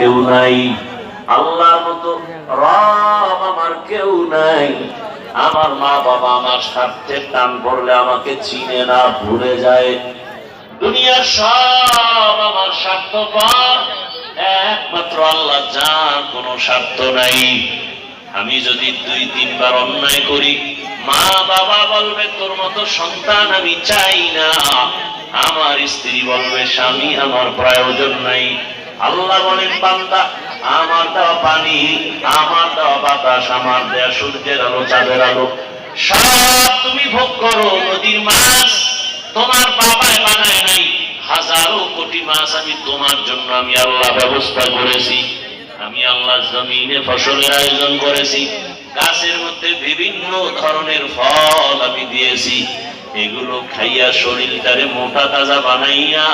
কেউ নাই। আল্লাহর মতো রব আমার কেউ নাই। আমার মা বাবা আমার স্বার্থের টান পড়লে আমাকে চিনে না, ভুলে যায়। দুনিয়ার সব আমার স্বার্থ একমাত্র আল্লাহ যার কোনো স্বার্থ নাই। আমি যদি দুই, তিনবার অন্যায় করি, মা বাবা বলবে, তোর মতো সন্তান আমি চাই না। আমার স্ত্রী বলবে, স্বামী, আমার প্রয়োজন নাই। আল্লাহ বলেন, বান্দা, আমার দেওয়া পানি, আমার দেওয়া বাতাস, আমার দেওয়া সূর্যের আলো, চাঁদের আলো, সব তুমি ভোগ করো। নদীর মাছ তোমার বাবায় বানায় নাই। হাজারো কোটি মাছ আমি তোমার জন্য আমি আল্লাহ ব্যবস্থা করেছি। আমি আল্লাহ জমিনে ফসলের আয়োজন করেছি। গাছের মধ্যে বিভিন্ন ধরনের ফল আমি দিয়েছি। এগুলো খাইয়া শরীরটারে মোটা তাজা বানাইয়া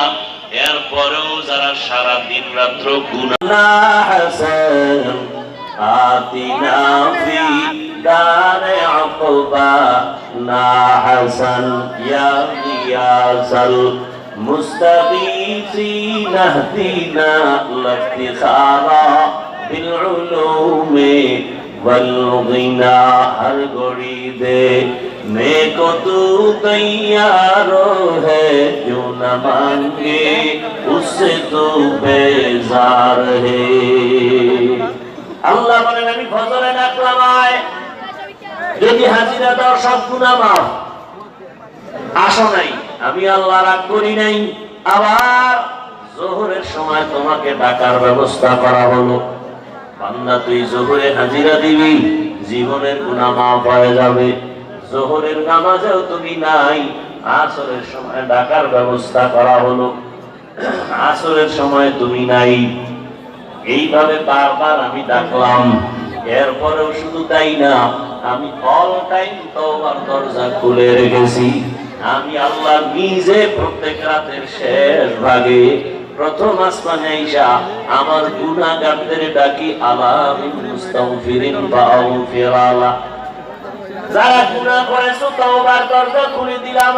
এরপরেও যারা সারা দিন রাত্র গুনা হাসান আতিনা ফি দারে আকুবা না হাসান ইয়া ইয়াসাল مستغيثين اهدنا لافتخارا بالعلوم والغنى ہر گڑی دے نیک تو ہے کیوں نہ مانگے اس سے تو بیزار ہے আল্লাহ বলেন, আমি ফজরে ডাকলাম আয় যদি হাজিরা দাও, সব গুণা মাফ। আসো নাই, আমি আল্লাহ রাগ করি নাই। আবার জোহরের সময় তোমাকে ডাকার ব্যবস্থা করা হলো। বান্দা তুই জোহরে হাজিরা দিবি, জীবনের গুনাহ মাফ হয়ে যাবে। জোহরের নামাজেও তুমি নাই, আসরের সময় ডাকার ব্যবস্থা করা হলো। আসরের সময় তুমি নাই। এইভাবে বারবার আমি ডাকলাম, এরপরেও শুধু তাই না, আমি অল টাইম তোমার দরজা খুলে রেখেছি। আমি আল্লাহ নিজে প্রত্যেক রাতের শেষ ভাগে প্রথম আসমানে আইসা আমার গুনাহগারদের ডাকি ফাগফিরালা যারা করেছ দরজা খুলে দিলাম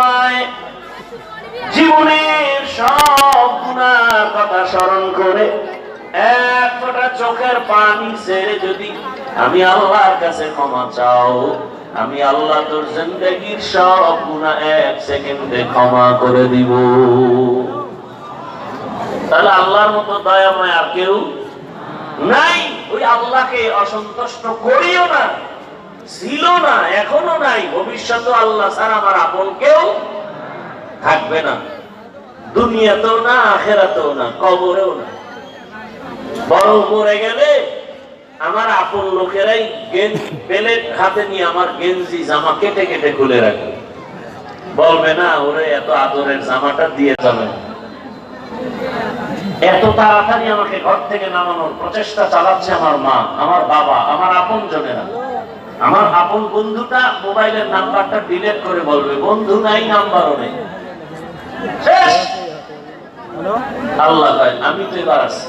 জীবনের সব গুনার কথা স্মরণ করে এক ফোঁটা চোখের পানি ছেড়ে যদি আমি আল্লাহর কাছে ক্ষমা চাও, আমি আল্লাহ তোর জিন্দগির সব গুনাহ এক সেকেন্ডে ক্ষমা করে দিব। তাহলে আল্লাহর মতো দয়াময় আর কেউ নাই। ওই আল্লাহকে অসন্তুষ্ট করিও না ছিল না, এখনও নাই। ভবিষ্যতে আল্লাহ ছাড়া আমার আপন কেউ থাকবে না। দুনিয়াতেও না, আখেরাতেও না, কবরেও না। বড় মরে গেলে আমার আপন লোকেরাই বেলেট হাতে নিয়ে আমার গেঞ্জি, জামা কেটে কেটে খুলে রাখবে বলবে না, ওরে, এত আদরের জামাটা দিয়ে যাবে এত তাড়াতাড়ি আমাকে ঘর থেকে নামানোর প্রচেষ্টা চালাচ্ছে আমার মা আমার বাবা আমার আপন জনেরা আমার আপন বন্ধুটা মোবাইলের নাম্বারটা ডিলিট করে বলবে বন্ধু নাই নাম্বারও নেই। আল্লাহ আমি তো এবার আছি।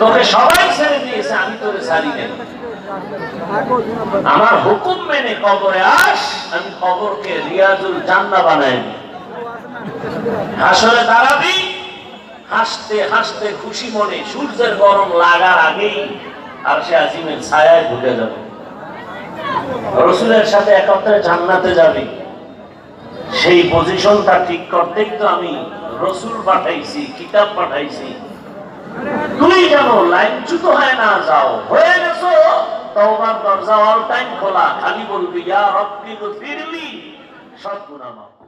তোকে সবাই ছেড়ে দিয়েছে আমি তোকে ছাড়ি নেই। আমার হুকুম মেনে কবরে আস আমি কবরকে রিয়াজুল জান্না বানাই। হাসরে দাঁড়াবি হাসতে হাসতে খুশি মনে সূর্যের গরম লাগার আগেই আর সে আজিমের ছায়ায় ঢুকে যাবে। রসুলের সাথে একত্রে জান্নাতে যাবি। সেই পজিশনটা ঠিক করতেই তো আমি রসুল পাঠাইছি, কিতাব পাঠাইছি। তুই যেন লাইনচ্যুত হয় না, যাও। হয়ে গেছো, তওবার দরজা অল টাইম খোলা। খালি বলবি, ইয়া রব্বি গফিরলি সব গুনাহ